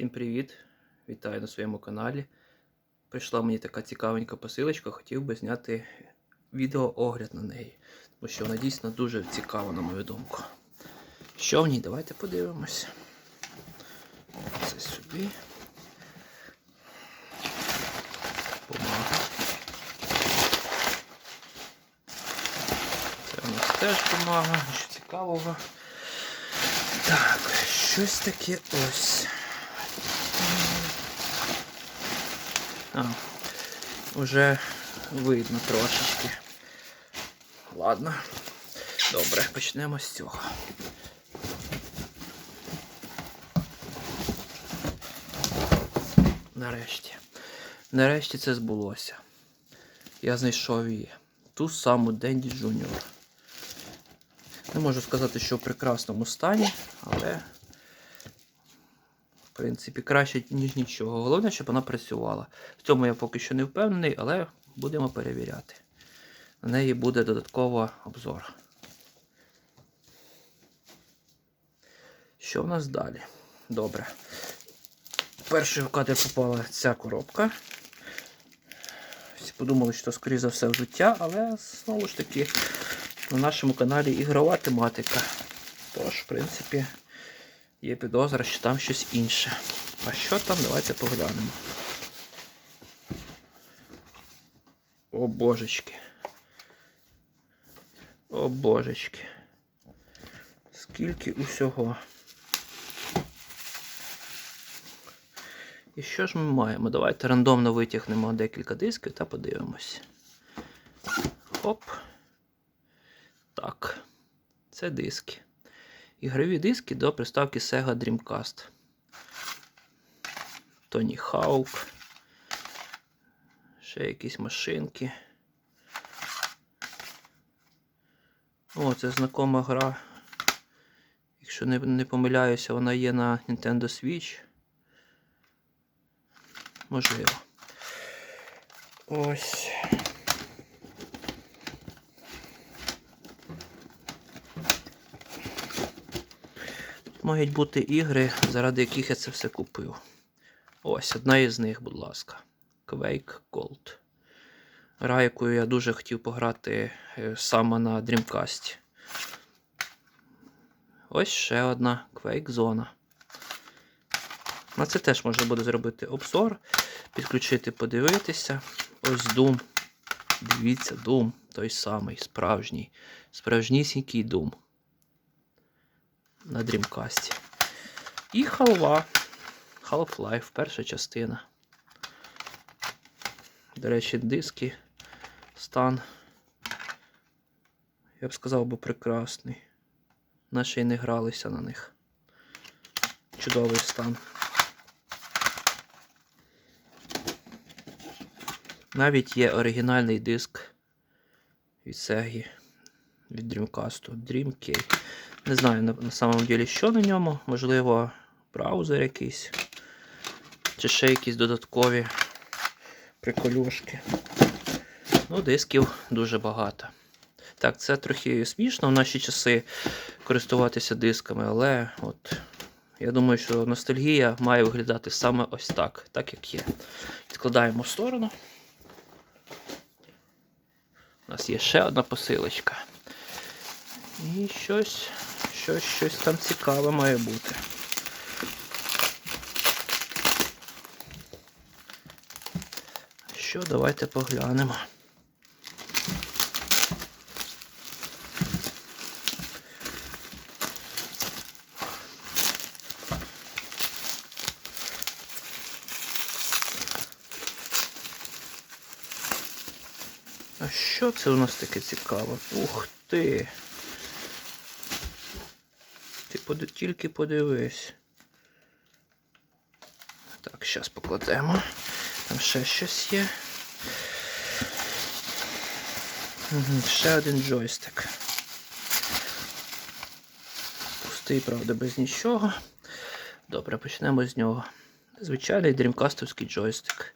Всім привіт! Вітаю на своєму каналі. Прийшла мені така цікавенька посилочка, хотів би зняти відеоогляд на неї, тому що вона дійсно дуже цікава, на мою думку. Що в ній? Давайте подивимось. Це собі. Бумага. Це у нас теж бумага, що цікавого. Так, щось таке ось. А, вже видно трошечки. Ладно. Добре, почнемо з цього. Нарешті. Нарешті це збулося. Я знайшов її. Ту саму Денді Джуніор. Не можу сказати, що в прекрасному стані, але, в принципі, краще, ніж нічого. Головне, щоб вона працювала. В цьому я поки що не впевнений, але будемо перевіряти. На неї буде додатково обзор. Що в нас далі? Добре. Перший в кадр попала ця коробка. Всі подумали, що, скоріше за все, взуття, але знову ж таки на нашому каналі ігрова тематика. Тож, в принципі, є підозра, що там щось інше. А що там, давайте поглянемо. О божечки. О божечки. Скільки усього. І що ж ми маємо? Давайте рандомно витягнемо декілька дисків та подивимось. Хоп. Так, це диски. Ігрові диски до приставки Sega Dreamcast. Тоні Хаук. Ще якісь машинки. О, це знакома гра. Якщо не, не помиляюся, вона є на Nintendo Switch. Можливо. Ось. Можуть бути ігри, заради яких я це все купив. Ось одна із них, будь ласка. Quake Gold. Гра, якою я дуже хотів пограти е, саме на Dreamcast. Ось ще одна Quake Zone. На це теж можна буде зробити обзор, підключити, подивитися. Ось Doom. Дивіться, Doom. Той самий, справжній. Справжнісінький Doom на Dreamcast. І халва. Half-Life, перша частина. До речі, диски, стан. Я б сказав би прекрасний. Наші й не гралися на них. Чудовий стан. Навіть є оригінальний диск від Sega, від Dreamcast, Dreamcade. Не знаю на, на самом деле, що на ньому. Можливо, браузер якийсь. Чи ще якісь додаткові приколюшки. Ну, дисків дуже багато. Так, це трохи смішно в наші часи користуватися дисками, але от я думаю, що ностальгія має виглядати саме ось так, так як є. Відкладаємо в сторону. У нас є ще одна посилочка. І щось, щось, щось там цікаве має бути. Що, давайте поглянемо. А що це у нас таке цікаве? Ух ти! Ти поди... тільки подивись. Так, зараз покладемо. Там ще щось є. Угу, ще один джойстик. Пустий, правда, без нічого. Добре, почнемо з нього. Звичайний дрімкастовський джойстик.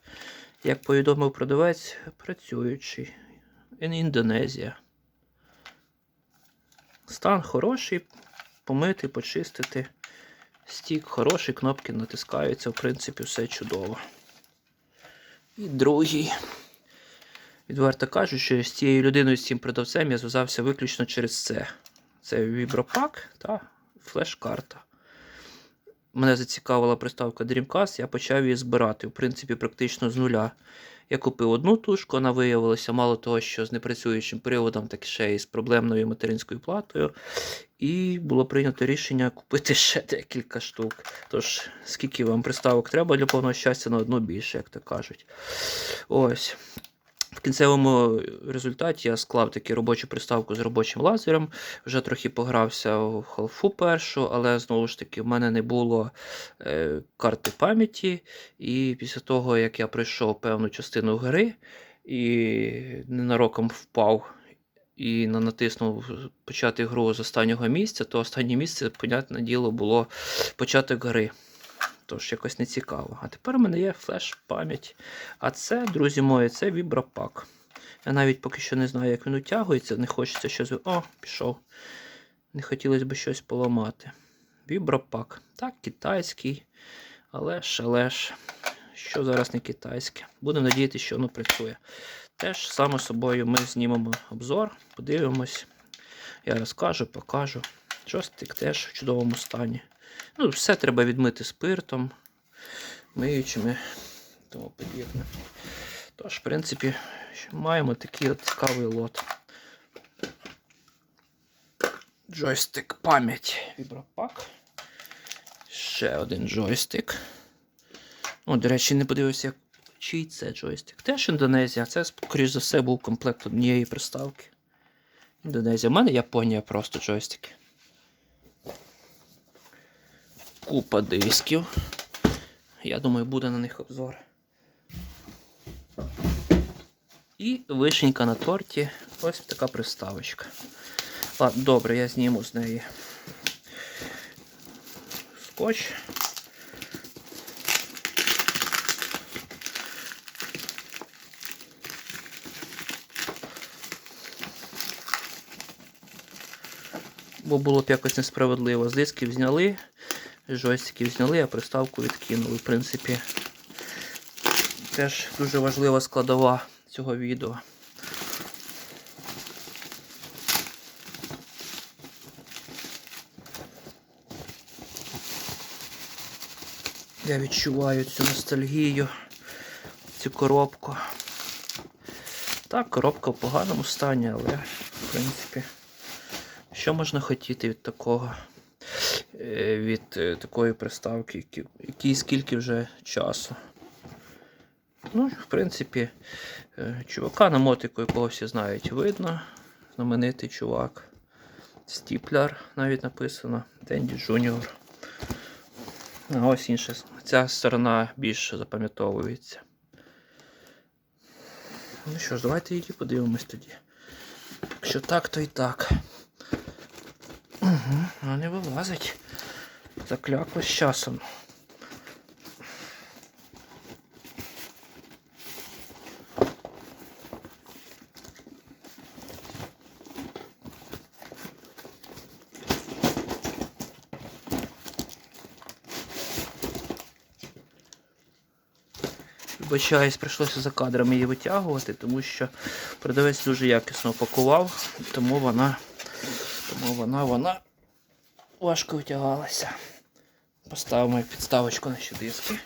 Як повідомив продавець, працюючий. Він Індонезія. Стан хороший, помити, почистити. Стік хороший, кнопки натискаються, в принципі, все чудово. І другий. Відверто кажучи, з цією людиною, з цим продавцем я зв'язався виключно через це. Це вібропак та флеш-карта. Мене зацікавила приставка Dreamcast, я почав її збирати, в принципі, практично з нуля. Я купив одну тушку, вона виявилася мало того, що з непрацюючим приводом, так ще й з проблемною материнською платою. І було прийнято рішення купити ще декілька штук. Тож, скільки вам приставок треба для повного щастя на одну більше, як то кажуть. Ось. Кінцевому результаті я склав таку робочу приставку з робочим лазером. Вже трохи погрався в халфу першу, але знову ж таки в мене не було е, карти пам'яті. І після того, як я пройшов певну частину гри і ненароком впав і натиснув почати гру з останнього місця, то останнє місце, понятне діло, було початок гри. Тож якось не цікаво. А тепер у мене є флеш-пам'ять. А це, друзі мої, це вібропак. Я навіть поки що не знаю, як він утягується, не хочеться щось. О, пішов. Не хотілося б щось поламати. Вібропак. Так, китайський. Але ж, але ж, що зараз не китайське. Будемо надіятися, що воно працює. Теж, само собою, ми знімемо обзор, подивимось. Я розкажу, покажу. Джойстик теж в чудовому стані. Ну, все треба відмити спиртом, миючими тому подібне. Тож, в принципі, маємо такий от цікавий лот. Джойстик пам'ять вібропак. Ще один джойстик. О, до речі, не подивився, чий це джойстик. Теж Індонезія. Це, скоріш за все, був комплект однієї приставки. Індонезія. У мене Японія просто джойстики. Купа дисків. Я думаю, буде на них обзор. І вишенька на торті. Ось така приставочка. Ладно, добре, я зніму з неї скотч. Бо було б якось несправедливо. З дисків зняли, з джойстиків зняли, а приставку відкинули. В принципі, теж дуже важлива складова цього відео. Я відчуваю цю ностальгію, цю коробку. Так, коробка в поганому стані, але в принципі, що можна хотіти від такого, від е, такої приставки, якій скільки вже часу. Ну, в принципі, е, чувака на мотику, якого всі знають, видно. Знаменитий чувак. Стіпляр навіть написано. Денді Джуніор. А ось інша. Ця сторона більше запам'ятовується. Ну що ж, давайте її подивимось тоді. Якщо так, то і так. Угу, вона не вилазить. Заклякло з часом. Вибачаюсь, прийшлося за кадрами її витягувати, тому що продавець дуже якісно опакував, тому вона, тому вона, вона важко витягалася. Поставимо підставочку на ще диски.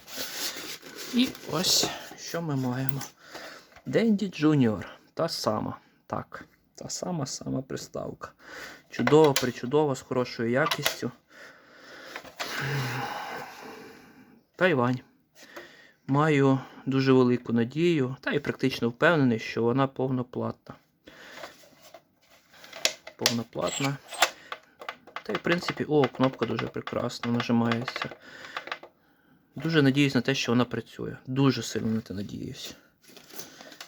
І ось що ми маємо. Денді Junior. Та сама. Так, та сама сама приставка. Чудова, причудова, з хорошою якістю. Тайвань. Маю дуже велику надію, та і практично впевнений, що вона повноплатна. Повноплатна. Та й в принципі, о, кнопка дуже прекрасно нажимається. Дуже надіюсь на те, що вона працює. Дуже сильно на те надіюсь.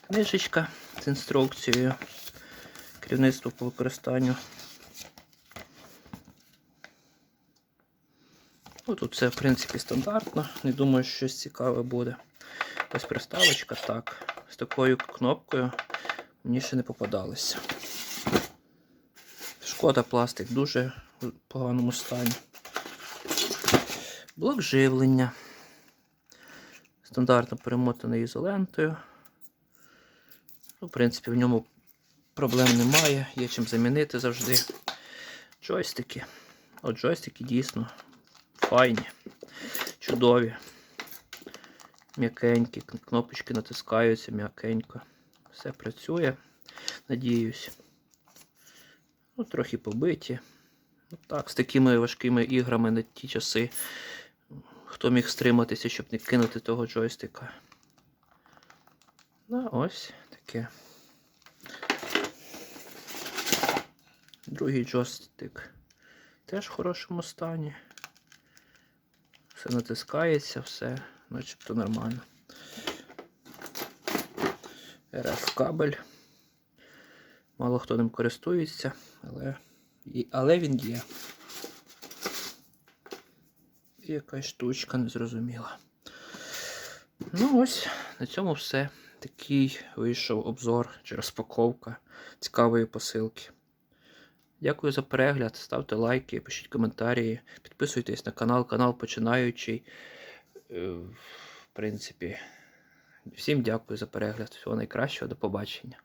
Книжечка з інструкцією. Керівництво по використанню. Ну, тут все, в принципі, стандартно. Не думаю, що щось цікаве буде. Ось приставочка, так. З такою кнопкою мені ще не попадалося. Шкода пластик дуже в поганому стані. Блок живлення. Стандартно перемотаний ізолентою. Ну, в принципі, в ньому проблем немає, є чим замінити завжди. Джойстики. От джойстики дійсно файні, чудові. М'якенькі, кнопочки натискаються м'якенько. Все працює, надіюсь. Ну, трохи побиті. Так, з такими важкими іграми на ті часи. Хто міг стриматися, щоб не кинути того джойстика? Ну, ось таке. Другий джойстик теж в хорошому стані. Все натискається, все начебто нормально. RF кабель. Мало хто ним користується, але, але він є. І якась штучка незрозуміла. Ну ось, на цьому все. Такий вийшов обзор чи розпаковка цікавої посилки. Дякую за перегляд. Ставте лайки, пишіть коментарі, підписуйтесь на канал, канал починаючий. Е, В принципі, всім дякую за перегляд. Всього найкращого, до побачення.